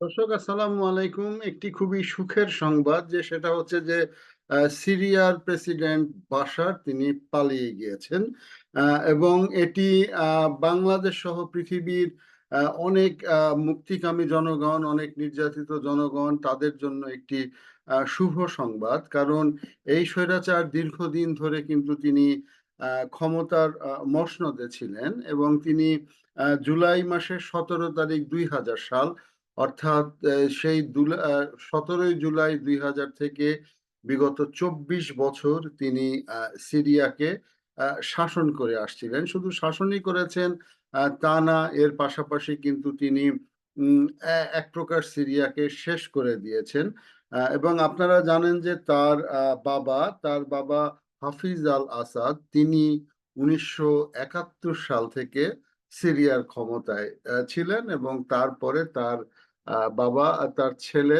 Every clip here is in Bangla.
দর্শক, আসসালামু আলাইকুম। একটি খুবই সুখের সংবাদ যে সেটা হচ্ছে যে সিরিয়ার প্রেসিডেন্ট বাশার তিনি পালিয়ে গিয়েছেন এবং এটি বাংলাদেশ সহ পৃথিবীর অনেক মুক্তিকামী জনগণ, অনেক নির্যাতিত জনগণ তাদের জন্য একটি শুভ সংবাদ। কারণ এই স্বৈরাচার দীর্ঘদিন ধরে কিন্তু তিনি ক্ষমতার মসনদে ছিলেন এবং তিনি জুলাই মাসের সতেরো তারিখ দুই হাজার সাল অর্থাৎ সেই সতেরোই জুলাই দুই হাজার থেকে বিগত চব্বিশ বছর তিনি সিরিয়াকে শাসন করে আসছিলেন। শুধু শাসনই করেছেন তা না, এর পাশাপাশি কিন্তু তিনি এক প্রকার সিরিয়াকে শেষ করে দিয়েছেন। এবং আপনারা জানেন যে তার বাবা তার বাবা হাফিজ আল আসাদ তিনি উনিশশো একাত্তর সাল থেকে সিরিয়ার ক্ষমতায় ছিলেন এবং তারপরে তার বাবা তার ছেলে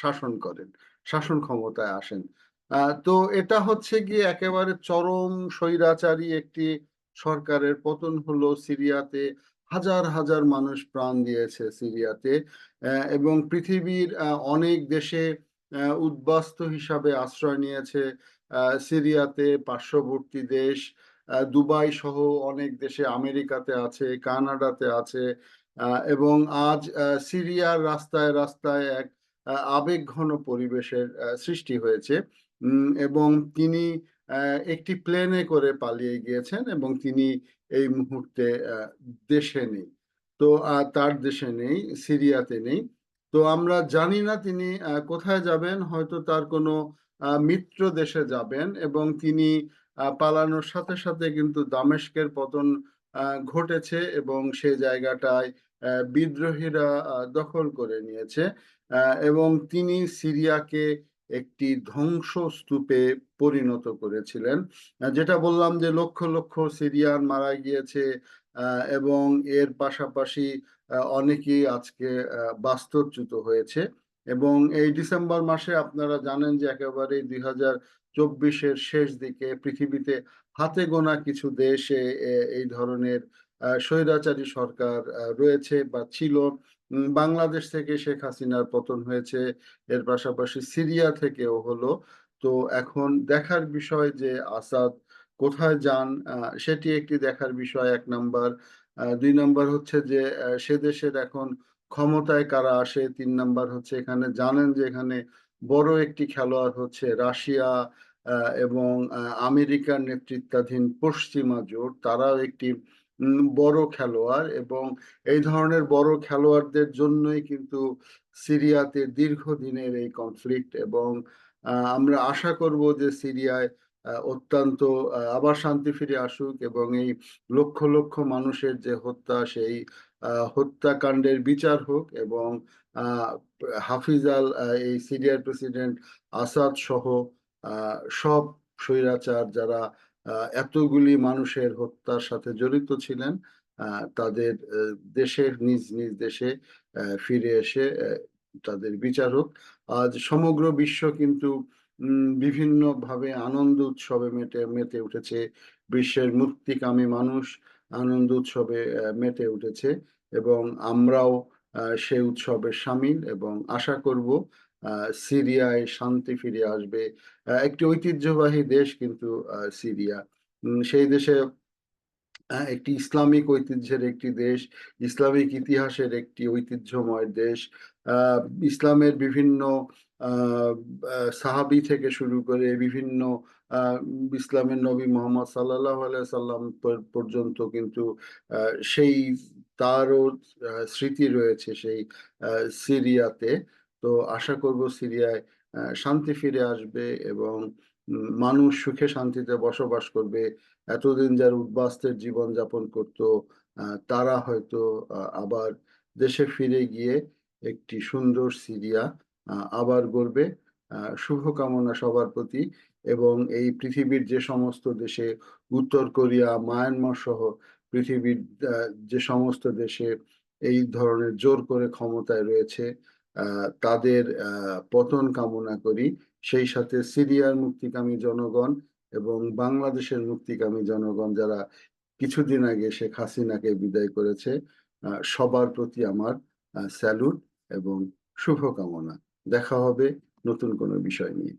শাসন করেন, শাসন ক্ষমতায় আসেন। তো এটা হচ্ছে গিয়ে একেবারে চরম স্বৈরাচারী একটি সরকারের পতন হলো সিরিয়াতে। হাজার হাজার মানুষ প্রাণ দিয়েছে সিরিয়াতে এবং পৃথিবীর অনেক দেশে উদ্বাস্তু হিসাবে আশ্রয় নিয়েছে সিরিয়াতে পার্শ্ববর্তী দেশ। দুবাই সহ অনেক দেশে আমেরিকাতে আছে, কানাডাতে আছে এবং আজ সিরিয়ার রাস্তায় রাস্তায় এক আবেগঘন পরিবেশের সৃষ্টি হয়েছে। এবং তিনি একটি প্লেনে করে পালিয়ে গিয়েছেন এবং তিনি এই মুহূর্তে দেশে নেই। তো তার দেশে নেই, সিরিয়াতে নেই। তো আমরা জানি না তিনি কোথায় যাবেন, হয়তো তার কোনো মিত্র দেশে যাবেন এবং তিনি পালানোর সাথে সাথে কিন্তু দামেস্কের পতন ঘটেছে এবং সে জায়গাটায় বিদ্রোহীরা দখল করে নিয়েছে। এবং তিনি সিরিয়াকে একটি ধ্বংসস্তূপে পরিণত করেছিলেন। যেটা বললাম যে লক্ষ লক্ষ সিরিয়ান মারা গিয়েছে এবং এর পাশাপাশি অনেকেই আজকে বাস্তুচ্যুত হয়েছে। এবং এই ডিসেম্বর মাসে আপনারা জানেন যে একেবারে দুই হাজার চব্বিশের শেষ দিকে পৃথিবীতে হাতে গোনা কিছু দেশে এই ধরনের স্বৈরাচারী সরকার রয়েছে বা ছিল। বাংলাদেশ থেকে শেখ হাসিনার পতন হয়েছে, এর পাশাপাশি সিরিয়া থেকেও হলো। তো এখন দেখার বিষয় যে আসাদ কোথায় যান সেটি একটি দেখার বিষয় এক নাম্বার। দুই নাম্বার হচ্ছে যে সে দেশের এখন ক্ষমতায় কারা আসে? তিন নাম্বার হচ্ছে এখানে জানেন যে এখানে বড় একটি খেলোয়াড় হচ্ছে রাশিয়া এবং আমেরিকার নেতৃত্বাধীন পশ্চিমা জোট। তারাও একটি বড় খেলোয়াড় এবং এই ধরনের বড় খেলোয়াড়দের জন্যই কিন্তু সিরিয়াতে দীর্ঘদিনের এই কনফ্লিক্ট এবং আমরা আশা করব যে সিরিয়ায় অত্যন্ত আবার শান্তি ফিরে আসুক এবং এই লক্ষ লক্ষ মানুষের যে হত্যা সেই হত্যাকাণ্ডের বিচার হোক এবং হাফিজ আল এই সিরিয়ার প্রেসিডেন্ট আসাদ সহ সব স্বৈরাচার যারা এতগুলি মানুষের হত্যার সাথে জড়িত ছিলেন তাদের দেশের নিজ নিজ দেশে ফিরে এসে তাদের বিচার হোক। আজ সমগ্র বিশ্ব কিন্তু বিভিন্নভাবে আনন্দ উৎসবে মেতে মেতে উঠেছে। বিশ্বের মুক্তিকামী মানুষ আনন্দ উৎসবে মেতে উঠেছে এবং আমরাও সেই উৎসবে সামিল এবং আশা করব সিরিয়ায় শান্তি ফিরে আসবে। একটি ঐতিহ্যবাহী দেশ কিন্তু সিরিয়া। সেই দেশে একটি ইসলামিক ঐতিহ্যের একটি দেশ ইসলামিক ইতিহাসের একটি ঐতিহ্যময় দেশ। ইসলামের বিভিন্ন আহ, থেকে শুরু করে বিভিন্ন ইসলামের নবী মোহাম্মদ সাল্লাহ সাল্লাম পর্যন্ত কিন্তু সেই তারও স্মৃতি রয়েছে সেই সিরিয়াতে। তো আশা করব সিরিয়ায় শান্তি ফিরে আসবে এবং মানুষ সুখে শান্তিতে বসবাস করবে, এতদিন যারা উদ্বাস্তের জীবন যাপন করত তারা হয়তো আবার দেশে ফিরে গিয়ে একটি সুন্দর সিরিয়া আবার গড়বে। শুভকামনা সবার প্রতি এবং এই পৃথিবীর যে সমস্ত দেশে, উত্তর কোরিয়া, মায়ানমার সহ পৃথিবীর যে সমস্ত দেশে এই ধরনের জোর করে ক্ষমতায় রয়েছে তাদের পতন কামনা করি। সেই সাথে সিরিয়ার মুক্তিকামী জনগণ এবং বাংলাদেশের মুক্তিকামী জনগণ যারা কিছুদিন আগে শেখ হাসিনাকে বিদায় করেছে সবার প্রতি আমার স্যালুট এবং শুভকামনা। দেখা হবে নতুন কোনো বিষয় নিয়ে।